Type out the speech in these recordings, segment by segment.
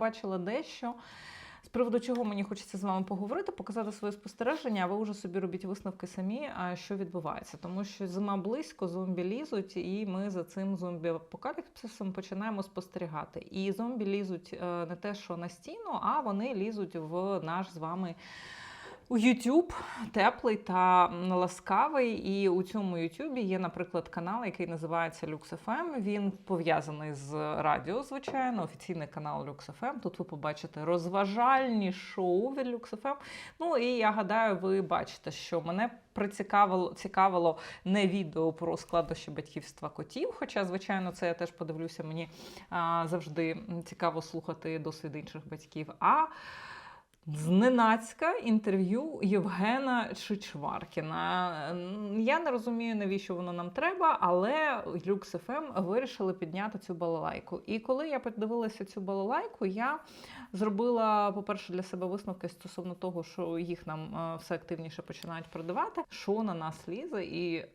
побачила дещо. З приводу чого мені хочеться з вами поговорити, показати своє спостереження, а ви вже собі робіть висновки самі, що відбувається. Тому що зима близько, зомбі лізуть, і ми за цим зомбі-апокаліпсисом починаємо спостерігати. І зомбі лізуть е, не те, що на стіну, а вони лізуть в наш з вами. YouTube теплий та ласкавий, і у цьому YouTube є, наприклад, канал, який називається LuxFM. Він пов'язаний з радіо, звичайно, офіційний канал LuxFM. Тут ви побачите розважальні шоу від LuxFM. Ну і я гадаю, ви бачите, що мене прицікавило цікавило не відео про складнощі батьківства котів. Хоча, звичайно, це я теж подивлюся. Мені а, завжди цікаво слухати досвід інших батьків. А Зненацька інтерв'ю Євгена Чичваркіна. Я не розумію, навіщо воно нам треба, але LuxFM вирішили підняти цю балалайку. І коли я подивилася цю балалайку, я зробила, по-перше, для себе висновки стосовно того, що їх нам е, все активніше починають продавати, що на нас лізе, і е,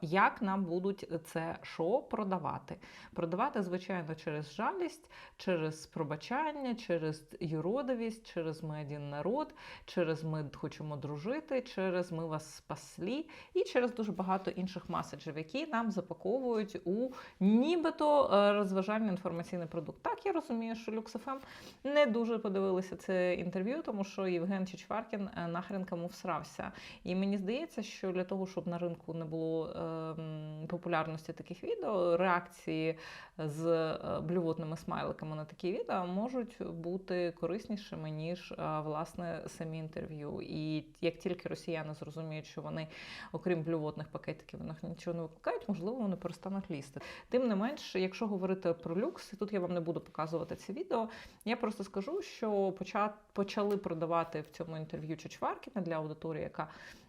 як нам будуть це шоу продавати. Продавати, звичайно, через жалість, через пробачання, через юродивість, через ми один народ, через ми хочемо дружити, через ми вас спаслі, і через дуже багато інших меседжів, які нам запаковують у нібито е, розважальний інформаційний продукт. Так, я розумію, що LuxFM не дуже подивилися це інтерв'ю, тому що Євген Чичваркін е, нахрен кому всрався. І мені здається, що для того, щоб на ринку не було е, популярності таких відео, реакції з е, блювотними смайликами на такі відео можуть бути кориснішими, ніж е, власне самі інтерв'ю. І як тільки росіяни зрозуміють, що вони, окрім блювотних пакетиків, нічого не викликають, можливо, вони перестануть лізти. Тим не менш, якщо говорити про люкс, тут я вам не буду показувати це відео, я просто скажу, що поча- почали продавати в цьому інтерв'ю Чичваркіна для аудиторії, яка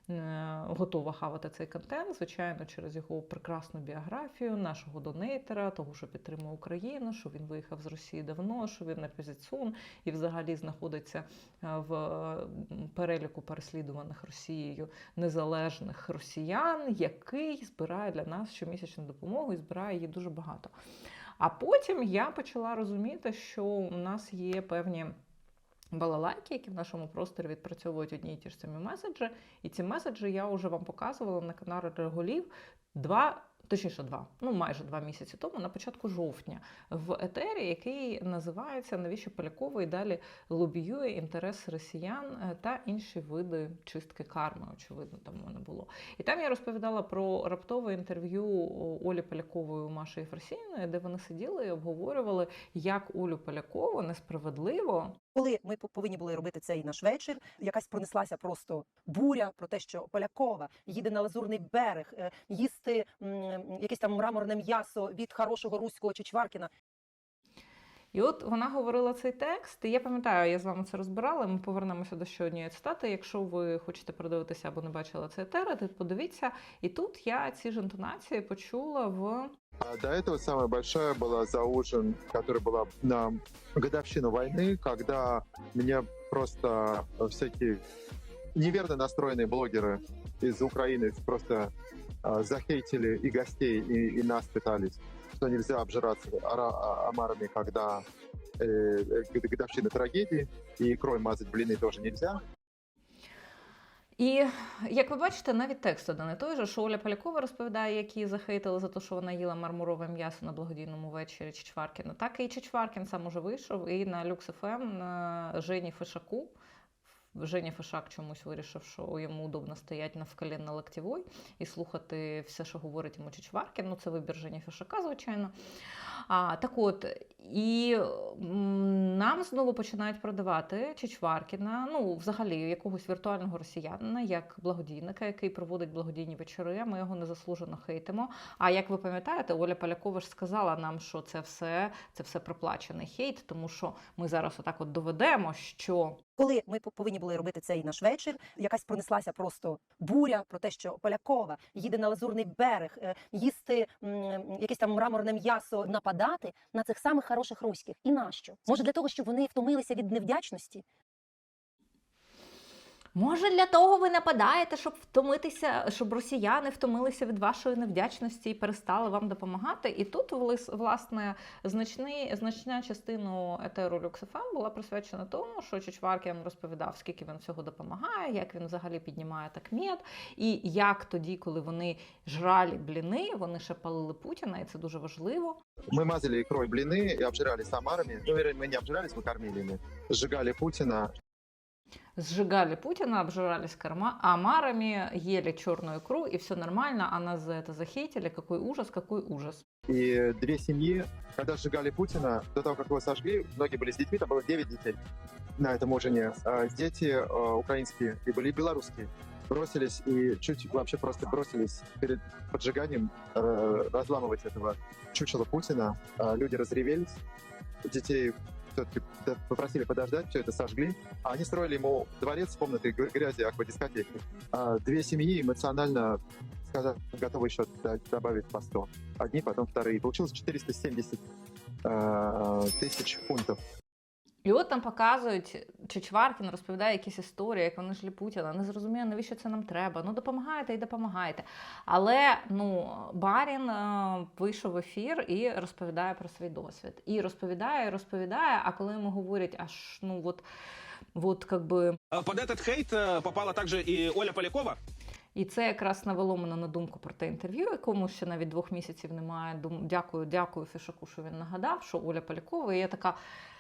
е, готова хавати цей контент, звичайно, через його прекрасну біографію, нашого донейтера, того, що підтримує Україну, що він виїхав з Росії давно, що він на опозиціон і взагалі знаходиться е, в переліку переслідуваних Росією незалежних росіян, який збирає для нас щомісячну допомогу і збирає її дуже багато. А потім я почала розуміти, що у нас є певні балалайки, які в нашому просторі відпрацьовують одні і ті ж самі меседжі. І ці меседжі я вже вам показувала на каналі Реголів два. Точніше, два, ну майже два місяці тому, на початку жовтня, в етері, який називається Навіщо Поляково і далі лобіює інтереси росіян е, та інші види чистки карми, очевидно, там в мене було. І там я розповідала про раптове інтерв'ю Олі Полякової у Маші Єфросініної, де вони сиділи і обговорювали, як Олю Полякову несправедливо Коли ми по- повинні були робити цей наш вечір, якась пронеслася просто буря про те, що Полякова їде на лазурний берег е, їсти якесь там мраморне м'ясо від хорошого руського Чичваркіна. І от вона говорила цей текст, і я пам'ятаю, я з вами це розбирала. Ми повернемося до ще однієї цитати. Якщо ви хочете продивитися або не бачили цей етер, то подивіться. І тут я ці ж інтонації почула в А До этого самая большая была за ужин, которая была на годовщину войны, когда меня просто всякие неверно настроенные блогеры из Украины просто а, захейтили и гостей, и, и нас пытались, что нельзя обжираться омарами, когда э, г- годовщина трагедии, и икрой мазать блины тоже нельзя. І як ви бачите, навіть текст один і той же, що Оля Полякова розповідає, як її захейтили за те, що вона їла мармурове м'ясо на благодійному вечорі Чичваркіна. Так і Чичваркін сам уже вийшов і на Люкс ФМ на Жені Фишаку. Женя Фишак чомусь вирішив, що йому удобно стояти навколін локтєвой і слухати все, що говорить йому Чичваркін. Ну, це вибір Жені Фишака, звичайно. А, так от, і нам знову починають продавати Чичваркіна, ну, взагалі, якогось віртуального росіянина, як благодійника, який проводить благодійні вечори. Ми його незаслужено хейтимо. А як ви пам'ятаєте, Оля Полякова ж сказала нам, що це все, це все проплачений хейт, тому що ми зараз отак от доведемо, що Коли ми по- повинні були робити цей наш вечір, якась пронеслася просто буря про те, що Полякова їде на лазурний берег е, їсти якесь там мраморне м'ясо, нападати на цих самих хороших руських. І нащо? Може для того, щоб вони втомилися від невдячності? Може, для того ви нападаєте, щоб втомитися, щоб росіяни втомилися від вашої невдячності і перестали вам допомагати. І тут влис- власне значний, значна частина етеру Люксифем була присвячена тому, що Чичваркін розповідав, скільки він всього допомагає, як він взагалі піднімає так мед, і як тоді, коли вони жрали бліни, вони ще палили Путіна, і це дуже важливо. Мы мазали икрой блины и обжирались омарами. Ну, вернее, мы не обжирались, мы кормили ими. Сжигали Путина. Сжигали Путина, обжирались корма, омарами, ели черную икру, и все нормально, а нас за это захейтили. Какой ужас, какой ужас. И две семьи, когда сжигали Путина, до того, как его сожгли, многие были с детьми, там было 9 детей на этом ужине. А Дети э, украинские и были белорусские бросились и чуть вообще просто бросились перед поджиганием э, разламывать этого чучела Путина. А Люди разревелись, детей все-таки попросили подождать, все это сожгли. А они строили ему дворец с комнатой гр- грязи, аквадискотеки. А Две семьи эмоционально сказали, готовы еще добавить по 100. Одни, потом вторые. Получилось 470 э, тысяч фунтов. І от там показують, Чичваркін розповідає якісь історії, як вони жили Путіна. Не зрозуміло, навіщо це нам треба. Ну допомагайте і допомагайте. Але ну Барін е, вийшов в ефір і розповідає про свій досвід. І розповідає, і розповідає. А коли йому говорять, аж ну от, от как би. А Под этот хейт э, попала также и Оля Полякова. І це якраз навело мене на думку про те інтерв'ю, якому ще навіть двох місяців немає. Дум... Дякую, дякую Фішаку, що він нагадав, що Оля Полякова. І я така.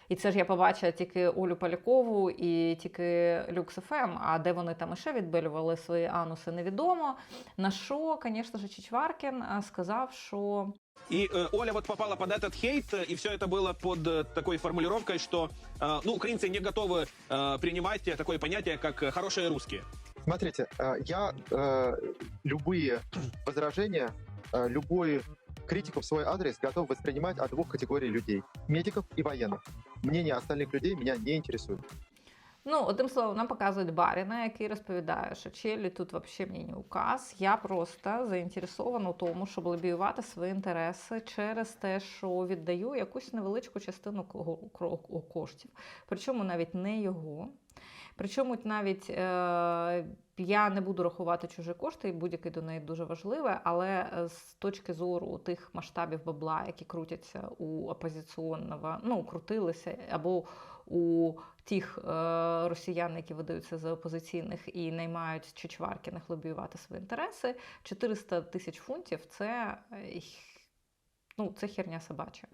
І це ж я побачила тільки Олю Полякову і тільки Люкс ФМ, а де вони там іще відбилювали свої ануси, невідомо. На що, звісно ж, Чичваркін а, сказав, що И э, Оля вот попала под этот хейт, э, и все это было под э, такой формулировкой, что э, ну, украинцы не готовы э, принимать такое понятие, как э, хорошие русские. Смотрите, э, я э, любые возражения, э, любую критику в свой адрес готов воспринимать от двух категорий людей. Медиков и военных. Мнение остальных людей меня не интересует. Ну, одним словом, нам показують Баріна, який розповідає, що Челі тут взагалі мені не указ. Я просто заінтересована в тому, щоб лобіювати свої інтереси через те, що віддаю якусь невеличку частину коштів. Причому навіть не його. Причому навіть е, я не буду рахувати чужі кошти, і будь-який донейт дуже важливе, але е, з точки зору тих масштабів бабла, які крутяться у опозиційного, ну крутилися або у тих е, росіян, які видаються за опозиційних і наймають Чичваркіних лобіювати свої інтереси, 400 тисяч фунтів це. Ну, це херня собача.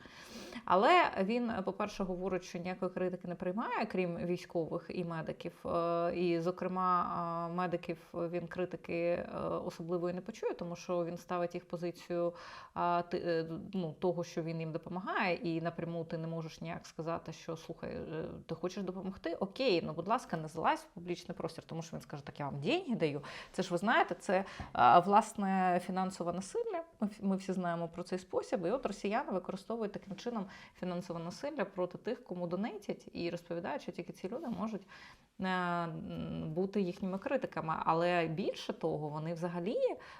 Але він, по-перше, говорить, що ніякої критики не приймає, крім військових і медиків. Е, І, зокрема, е, медиків він критики е, особливої не почує, тому що він ставить їх позицію ну, того, що він їм допомагає, і напряму ти не можеш ніяк сказати, що слухай, ти хочеш допомогти? Окей, ну будь ласка, не залазь в публічний простір, тому що він скаже, так я вам деньги даю. Це ж ви знаєте, це власне фінансове насилля. Ми всі знаємо про цей спосіб. От росіяни використовують таким чином фінансове насилля проти тих, кому донатять, і розповідають, що тільки ці люди можуть е, бути їхніми критиками. Але більше того, вони взагалі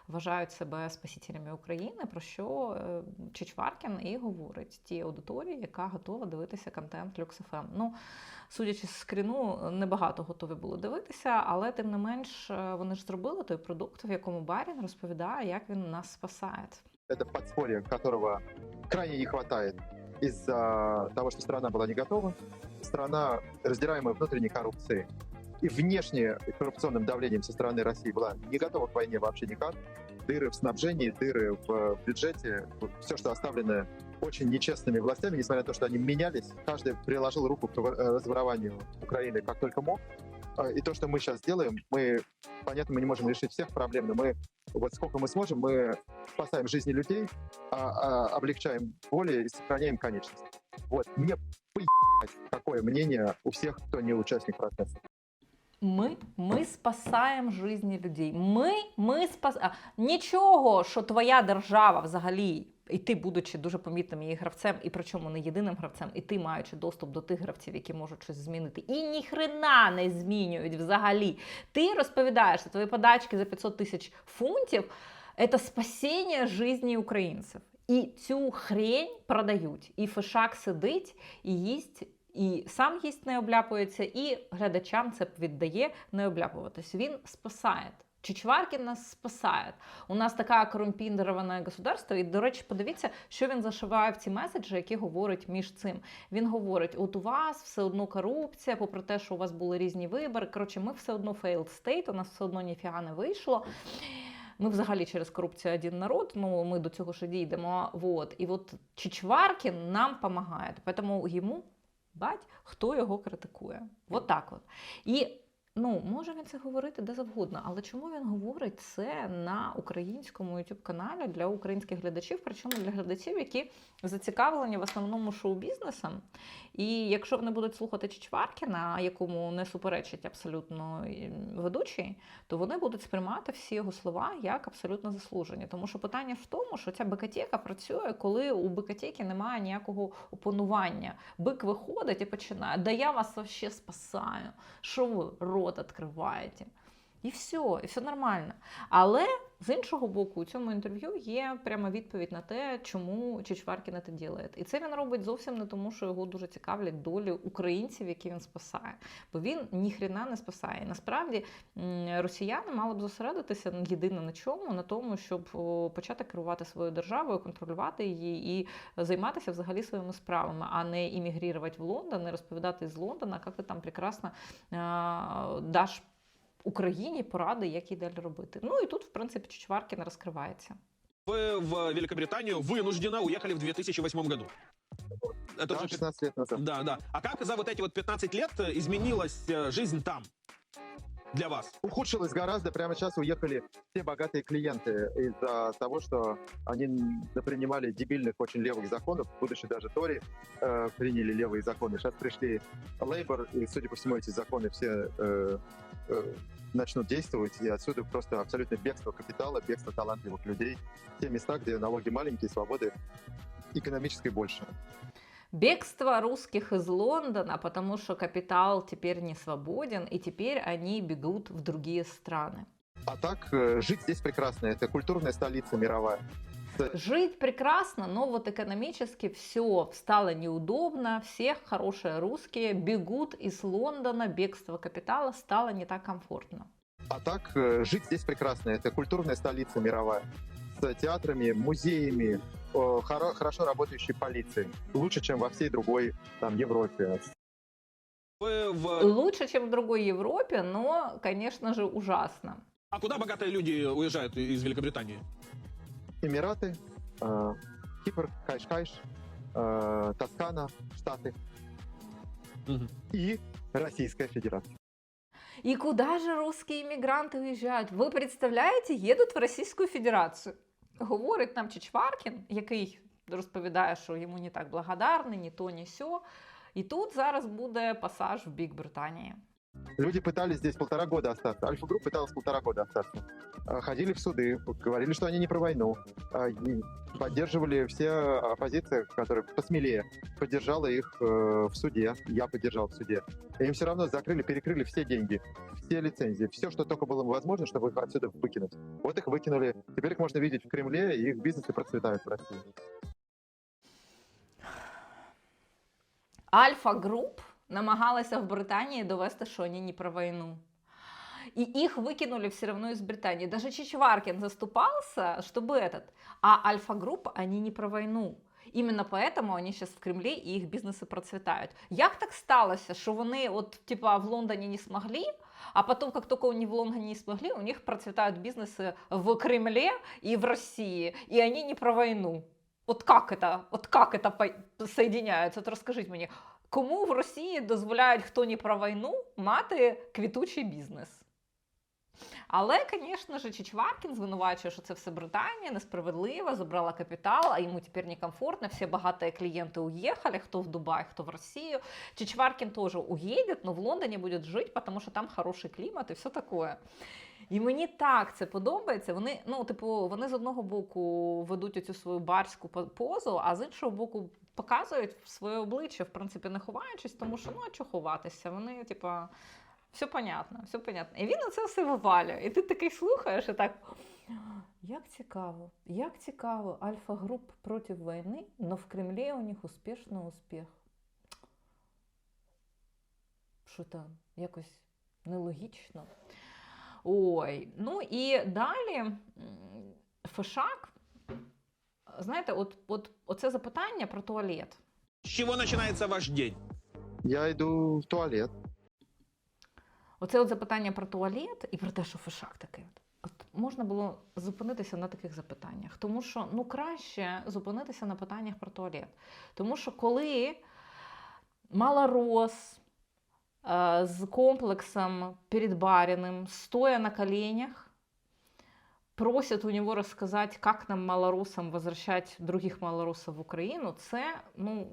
вважають себе спасителями України, про що е, Чичваркін і говорить тій аудиторії, яка готова дивитися контент LuxFM. Ну, судячи з скріну, небагато готові були дивитися, але тим не менш е, вони ж зробили той продукт, в якому Барін розповідає, як він нас спасає. Это подспорье, которого крайне не хватает из-за того, что страна была не готова. Страна, раздираемая внутренней коррупцией и внешне коррупционным давлением со стороны России была не готова к войне вообще никак. Дыры в снабжении, дыры в бюджете, все, что оставлено очень нечестными властями, несмотря на то, что они менялись, каждый приложил руку к э, разворованию Украины как только мог. А, И то, что мы сейчас делаем, мы, понятно, мы не можем решить всех проблем, но мы вот сколько мы сможем, мы спасаем жизни людей, а, а, облегчаем боли и сохраняем конечности. Вот, мне поебать, какое мнение у всех, кто не участник процесса. Ми, ми спасаємо життя людей. Ми, ми спас... а, Нічого, що твоя держава взагалі, і ти, будучи дуже помітним її гравцем, і причому не єдиним гравцем, і ти маючи доступ до тих гравців, які можуть щось змінити, і ніхрена не змінюють взагалі. Ти розповідаєш, що твої подачки за 500 тисяч фунтів це спасіння житті українців. І цю хрень продають. І Фишак сидить і їсть І сам гість не обляпується, і глядачам це віддає не обляпуватись. Він спасає. Чичваркін нас спасає. У нас така корумпіроване государство. І, до речі, подивіться, що він зашиває в ці меседжі, які говорить між цим. Він говорить: от у вас все одно корупція, попри те, що у вас були різні вибори. Коротше, ми все одно failed state, у нас все одно ніфіга не вийшло. Ми взагалі через корупцію один народ, ну ми до цього ще дійдемо. Вот. І от Чичваркін нам допомагає. Тому йому бать, хто його критикує. От так от. І ну, може він це говорити де завгодно, але чому він говорить це на українському youtube каналі для українських глядачів, причому для глядачів, які зацікавлені в основному шоу-бізнесом. І якщо вони будуть слухати Чичваркіна, якому не суперечить абсолютно ведучий, то вони будуть сприймати всі його слова як абсолютно заслужені. Тому що питання в тому, що ця бикатека працює, коли у бикатеки немає ніякого опанування. Бик виходить і починає: да я вас вообще спасаю, що ви рот відкриваєте? І все, і все нормально. Але з іншого боку, у цьому інтерв'ю є пряма відповідь на те, чому Чичваркін це робить. І це він робить зовсім не тому, що його дуже цікавлять долі українців, які він спасає. Бо він ніхрена не спасає. Насправді росіяни мали б зосередитися єдине на чому, на тому, щоб почати керувати своєю державою, контролювати її і займатися взагалі своїми справами, а не іммігрувати в Лондон, не розповідати з Лондона, як ти там прекрасно даш Україні поради, як їй далі робити. Ну і тут, в принципі, Чичваркін розкривається. Вы в Великобританию вынужденно уехали в 2008 году. Это Да, уже 16 лет назад. Да, да. А как за вот эти вот 15 лет э, изменилась э, жизнь там для вас? Ухудшилось гораздо. Прямо сейчас уехали все богатые клиенты из-за того, что они принимали дебильных, очень левых законов. Будучи даже Тори э, приняли левые законы. Сейчас пришли Лейбор, и, судя по всему, эти законы все э, э, начнут действовать. И отсюда просто абсолютно бегство капитала, бегство талантливых людей. Те места, где налоги маленькие, свободы экономической больше. Бегство русских из Лондона, потому что капитал теперь не свободен, и теперь они бегут в другие страны. А так, э, жить здесь прекрасно. Это культурная столица мировая. Жить прекрасно, но вот экономически все стало неудобно, все хорошие русские бегут из Лондона, бегство капитала стало не так комфортно. А так, э, жить здесь прекрасно. Это культурная столица мировая. С театрами, музеями, э, хоро- хорошо работающей полицией. Лучше, чем во всей другой там, Европе. Лучше, чем в другой Европе, но, конечно же, ужасно. А куда богатые люди уезжают из Великобритании? Эмираты, э, Кипр, Кайш-Кайш, э, Тоскана, Штаты Мгм. и Российская Федерация. И куда же русские иммигранты уезжают? Ви представляєте, їдуть в Російську Федерацію. Говорить нам Чичваркін, який розповідає, що йому не так благодарний, ні то, ні сьо. І тут зараз буде пасаж в Бік Британії. Люди пытались здесь полтора года остаться. Альфа-групп пыталась полтора года остаться. Э, Ходили в суды, говорили, что они не про войну. и Поддерживали все оппозиции, которая посмелее. Поддержала их э, в суде. Я поддержал в суде. И им все равно закрыли, перекрыли все деньги, все лицензии, все, что только было возможно, чтобы их отсюда выкинуть. Вот их выкинули. Теперь их можно видеть в Кремле, и их бизнесы процветают в России. Альфа Груп намагалася в Британії довести, що вони не про війну. И их выкинули все равно из Британии. Даже Чичваркин заступался, чтобы этот. А Альфа-группа, они не про войну. Именно поэтому они сейчас в Кремле и їх бізнеси процвітають. Як так сталося, що вони от типа в Лондоні не смогли, а потом, как только они в Лондоне не смогли, у них процветают бизнесы в Кремле и в России, и они не про войну. От как это, от как это по- соединяється? От розкажіть мені, Кому в Росії дозволяють, хто не про війну, мати квітучий бізнес? Але, звісно ж, Чичваркін звинувачує, що це все Британія, несправедливо, забрала капітал, а йому тепер некомфортно, всі багаті клієнти уїхали, хто в Дубай, хто в Росію. Чичваркін теж уїде, але в Лондоні буде жити, тому що там хороший клімат і все таке. І мені так це подобається. Вони, ну, типу, вони з одного боку ведуть оцю свою барську позу, а з іншого боку, показують своє обличчя, в принципі, не ховаючись, тому що ну а чого ховатися? Вони, типа, все понятно, все понятно. І він оце все вивалює. І ти такий слухаєш і так. Як цікаво, як цікаво, Альфа-груп проти війни, но в Кремлі у них успішний успіх. що там якось нелогічно. Ой, ну і далі Фишак. Знаєте, от, от оце запитання про туалет. С чего начинается ваш день? Я иду в туалет. Оце от запитання про туалет і про те, що фишак такий. От. Можна було зупинитися на таких запитаннях, тому що ну краще зупинитися на питаннях про туалет. Тому що коли малорос е, з комплексом передбаренным, стоя на коленях, просят у него рассказать, как нам малоросам возвращать других малоросов в Україну, це ну.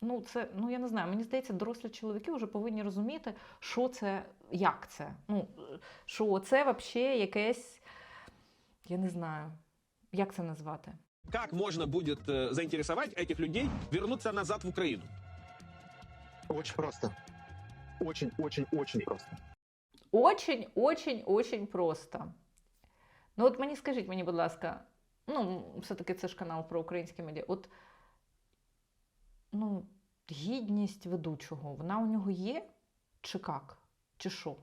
Ну, це, ну я не знаю, мені здається, дорослі чоловіки вже повинні розуміти, що це, як це. Ну, що це взагалі якесь, я не знаю, як це назвати. Как можно будет э, заинтересовать этих людей вернуться назад в Украину? Очень просто. Очень, очень, очень просто. Очень, очень, очень просто. Ну, от мені скажіть мені, будь ласка, ну, все-таки це ж канал про українські медіа. От, ну, гідність ведучого, вона у нього є? Чи як? Чи що?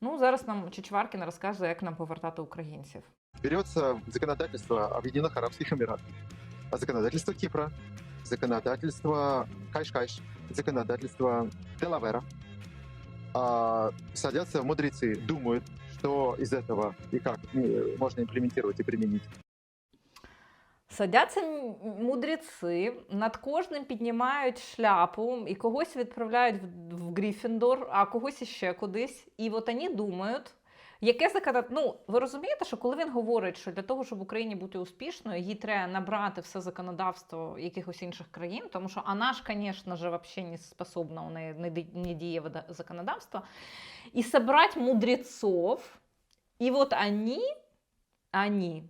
Ну, зараз нам Чичваркін розкаже, як нам повертати українців. Берется законодательство Объединенных Арабских Эмиратов, а законодательство Кипра, законодательство Кайш-Кайш, законодательство Делавера. А, садятся мудрецы, думают, что из этого и как э, можно имплементировать и применить. Садяться мудреці, над кожним піднімають шляпу і когось відправляють в, в Гріфіндор, а когось іще кудись. І от вони думають, яке законодавство. Ну, ви розумієте, що коли він говорить, що для того, щоб в Україні бути успішною, їй треба набрати все законодавство якихось інших країн, тому що вона ж, звісно ж, взагалі не способна, у неї не діє законодавство, і собрать мудрецов, і от вони, вони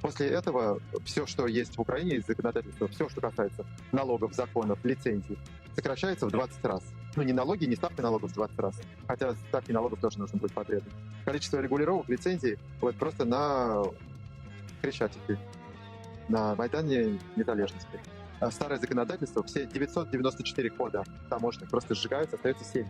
После этого все, что есть в Украине из законодательства, все, что касается налогов, законов, лицензий, сокращается в 20 раз. Ну, не налоги, не ставки налогов в 20 раз. Хотя ставки налогов тоже нужно будет потребовать. Количество регулировок, лицензий вот просто на Хрещатике, на Майдане Незалежности. А старое законодательство, все 994 кода таможенных просто сжигаются, остается 7.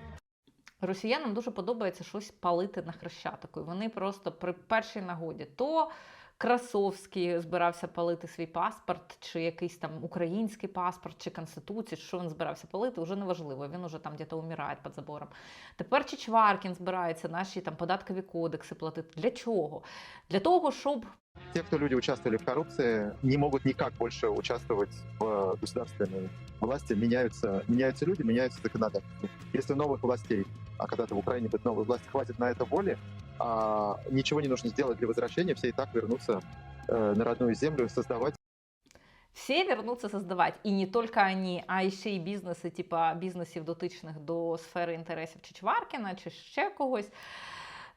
Росіянам дуже подобається щось палити на хрещатику. І Вони просто при першій нагоді то Красовський збирався палити свій паспорт, чи якийсь там український паспорт, чи конституцію, що він збирався палити, вже неважливо. Він уже там десь умирає під забором. Тепер Чичваркін збирається наші там податкові кодекси платити. Для чого? Для того, щоб Те, кто люди участвовали в коррупции, не могут никак больше участвовать в э, государственной власти. Меняются, меняются люди, меняются законодательства. Если новых властей, а когда-то в Украине будет новых власти, хватит на это воли, а, ничего не нужно сделать для возвращения, все и так вернутся э, на родную землю, создавать Всі вернуться создавати. І не тільки вони, а ще й бізнеси, типа бізнесів дотичних до сфери інтересів Чичваркіна чи ще когось.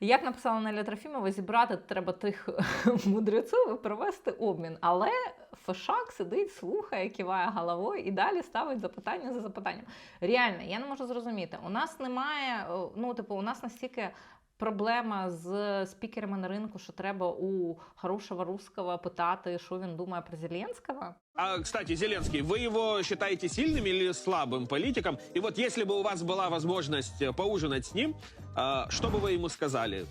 Як написала Неля Трофімова, зібрати треба тих мудреців і провести обмін. Але Фешак сидить, слухає, киває головою і далі ставить запитання за запитанням. Реально, я не можу зрозуміти. У нас немає, е, ну, типу, у нас настільки проблема з спікерами на ринку, що треба у хорошого русского питати, що він думає про Зеленського. А, кстати, Зеленский, вы его считаете сильным или слабым политиком? И вот если бы у вас была возможность э, поужинать с ним, а, что бы вы ему сказали?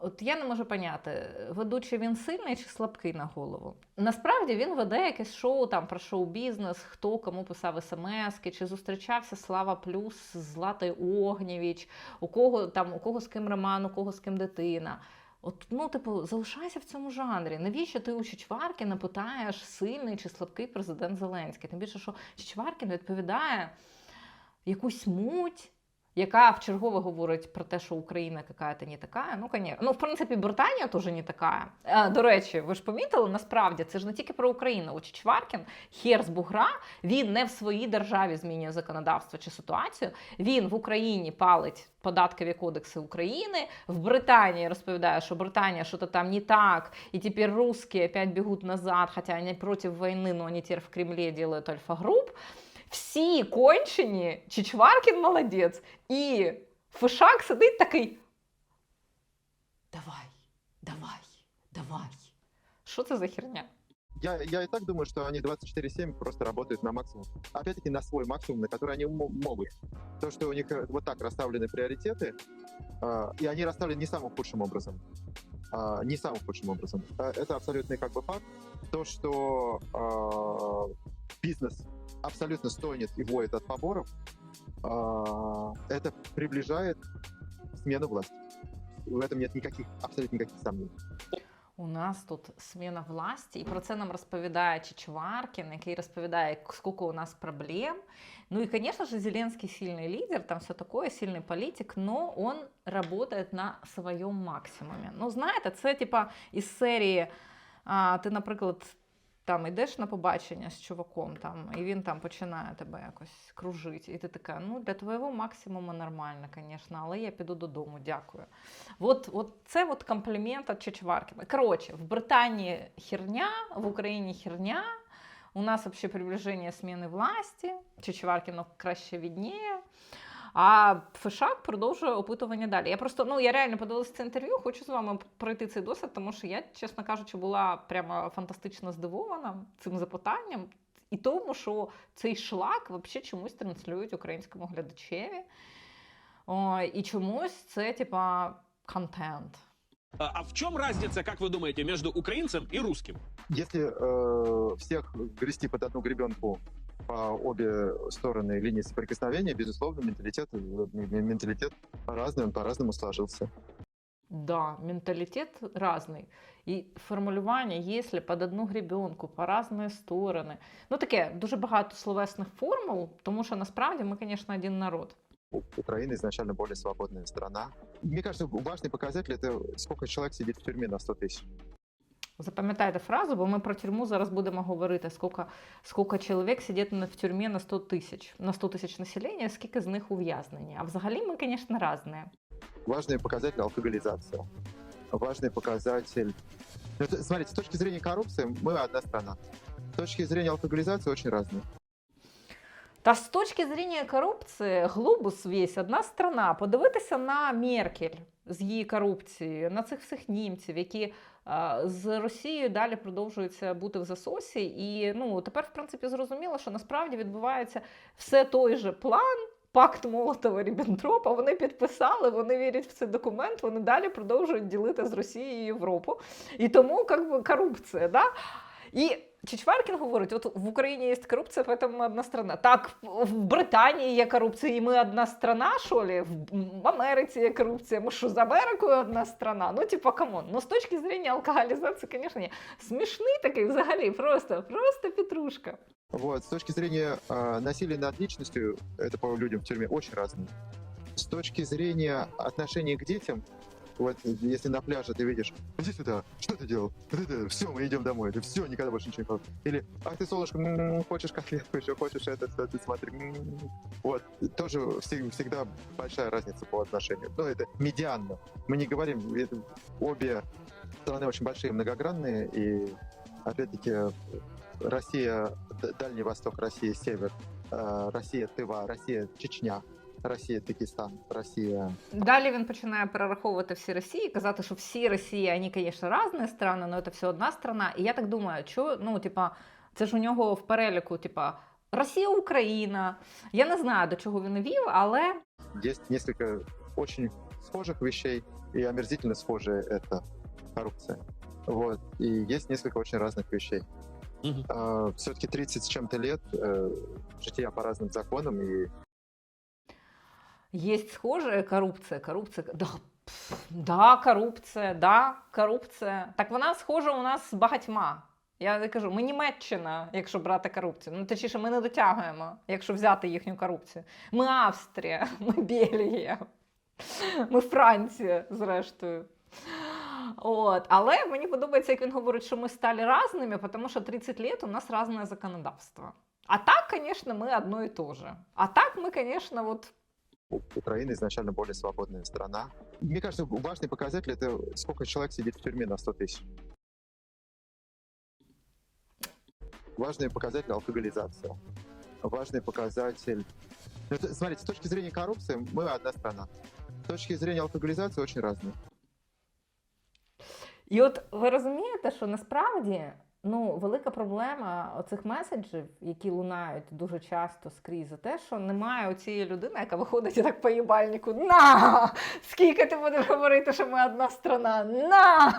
От я не можу поняти, ведучий він сильний чи слабкий на голову. Насправді він веде якесь шоу там про шоу-бізнес, хто кому писав смски, чи зустрічався Слава Плюс з Златою Огнєвіч, у кого там у кого з ким роман, у кого з ким дитина. От, ну, типу, залишайся в цьому жанрі. Навіщо ти у Чичваркіна питаєш, сильний чи слабкий президент Зеленський? Тим більше, що Чичваркін відповідає якусь муть, яка вчергове говорить про те, що Україна яка-то не така. Ну, конечно. Ну, в принципі, Британія теж не така. Е, До речі, ви ж помітили, насправді це ж не тільки про Україну. У Чичваркін, хер з бугра, він не в своїй державі змінює законодавство чи ситуацію. Він в Україні палить податкові кодекси України, в Британії розповідає, що Британія що-то там не так, і тепер русські опять бігуть назад, хоча вони проти війни, но вони тепер в Кремлі делают альфа-груп. Всі кончені, Чичваркін молодець, і Фишак сидить такий. Давай, давай, давай. Що це за херня? Я, я и так думаю, что они 24-7 просто работают на максимум. Опять-таки на свой максимум, на который они мо- могут. То, что у них э, вот так расставлены приоритеты, а, и они расставлены не самым худшим образом. А, не самым худшим образом. А, Это абсолютный как бы факт. То, что а, бизнес абсолютно стонет и воет от поборов, а, это приближает смену власти. В этом нет никаких, абсолютно никаких сомнений. У нас тут сміна власті, і про це нам розповідає Чичваркін, який розповідає, скільки у нас проблем. Ну и, конечно же, Зеленский сильный лидер, там все такое, сильный политик, но он работает на своєму максимумі. Ну, знаєте, це типа із серії, а, ти, наприклад, там йдеш на побачення з чуваком, там, і він там починає тебе якось кружити. І ти така, ну для твого максимуму нормально, звісно, але я піду додому, дякую. От, от це от комплімент від Чичваркіна. Коротше, в Британії херня, в Україні херня. У нас вообще приближення зміни власті. Чичваркіну краще відніє. А Фишак продовжує опитування далі. Я просто ну я реально подивилася це інтерв'ю. Хочу з вами пройти цей досвід, тому що я, чесно кажучи, була прямо фантастично здивована цим запитанням і тому, що цей шлак взагалі чомусь транслюють українському глядачеві. О, і чомусь це типа контент. А а в чем разница, как вы думаете, между украинцем и русским? Если э, всех грести под одну гребенку по обе стороны линии соприкосновения, безусловно, менталитет, э, м- менталитет разный, он по-разному сложился. Да, менталітет разний. І формулювання, якщо під одну гребенку, по різні сторони. Ну таке дуже багато словесних формул, тому що насправді ми, звісно, один народ. У- Украина изначально более свободная страна. Мне кажется, важный показатель это сколько человек сидит в тюрьме на 100 тысяч. Запам'ятайте фразу, бо ми про тюрму зараз будемо говорити, скільки, скільки чоловік сидить на- в тюрмі на 100 тисяч, на 100 тисяч населення, скільки з них ув'язнені. А взагалі ми, звісно, різні. Важный показатель алкоголизация. Важный показатель... Ну, это, смотрите, с точки зрения коррупции мы одна страна. С точки зрения алкоголизации очень разные. Та з точки зрення корупції, глобус весь одна страна. Подивитися на Меркель з її корупцією, на цих всіх німців, які е, з Росією далі продовжується бути в засосі. І ну тепер, в принципі, зрозуміло, що насправді відбувається все той же план. Пакт Молотова Ріббентропа вони підписали, вони вірять в цей документ, вони далі продовжують ділити з Росією Європу. І тому як би, корупція. Да? І Чичваркін говорить: от в Україні є корупція, поэтому ми одна страна. Так, в Британії є корупція, і ми одна страна, що ли? В Америці є корупція, ми що з Америкою одна страна? Ну, типа, камон. Ну, з точки зрення алкоголізації, звісно, ні. Смішний такий взагалі, просто, просто петрушка. Вот, с точки зрения э, насилия над личностью, это по людям в тюрьме очень разные. С точки зрения отношения к детям, вот если на пляже ты видишь, иди сюда, что ты делал? Все, мы идем домой, это все, никогда больше ничего не делал. Или, ах ты, солнышко, хочешь котлетку еще, хочешь это, ты смотри. м». Вот, тоже всег- всегда большая разница по отношению. Ну, это медианно. Мы не говорим, обе страны очень большие, многогранные, и, опять-таки, Россия, Дальний Восток, Россия, Север, э, Россия, Тыва, Россия, Чечня, Россия, Дагестан, Россия. Далі він починає перераховувати всі Росії, казати, що всі Росії, вони, звісно, різні страни, але це все одна страна. І я так думаю, що ну, типа, це ж у нього в переліку, типа, Росія, Україна. Я не знаю, до чого він вів, але Есть несколько очень схожих вещей, и омерзительно схожие это коррупция. Вот. И есть несколько очень разных вещей. Мгм. все-таки 30 с чем-то лет, э, жития по разным законам, и є схожа корупція. Корупція. Да, да, корупція, да, корупція. Так вона схожа у нас з багатьма. Я не кажу, ми Німеччина, якщо брати корупцію. Ну, точніше, ми не дотягуємо, якщо взяти їхню корупцію. Ми Австрія, ми Бельгія, ми Франція, зрештою. От. Але мені подобається, як він говорить, що ми стали разними, тому що 30 років у нас різне законодавство. А так, звісно, ми одно і то же. А так ми, звісно, от Украина изначально более свободная страна. Мне кажется, важный показатель это сколько человек сидит в тюрьме на 100 тысяч. Важный показатель алкоголизация. Важный показатель... Ну, это, смотрите, с точки зрения коррупции мы одна страна. С точки зрения алкоголизации очень разные. І от ви розумієте, що насправді Ну, велика проблема оцих меседжів, які лунають дуже часто скрізь, за те, що немає оцієї людини, яка виходить і так по їбальнику. На! Скільки ти будеш говорити, що ми одна страна? На!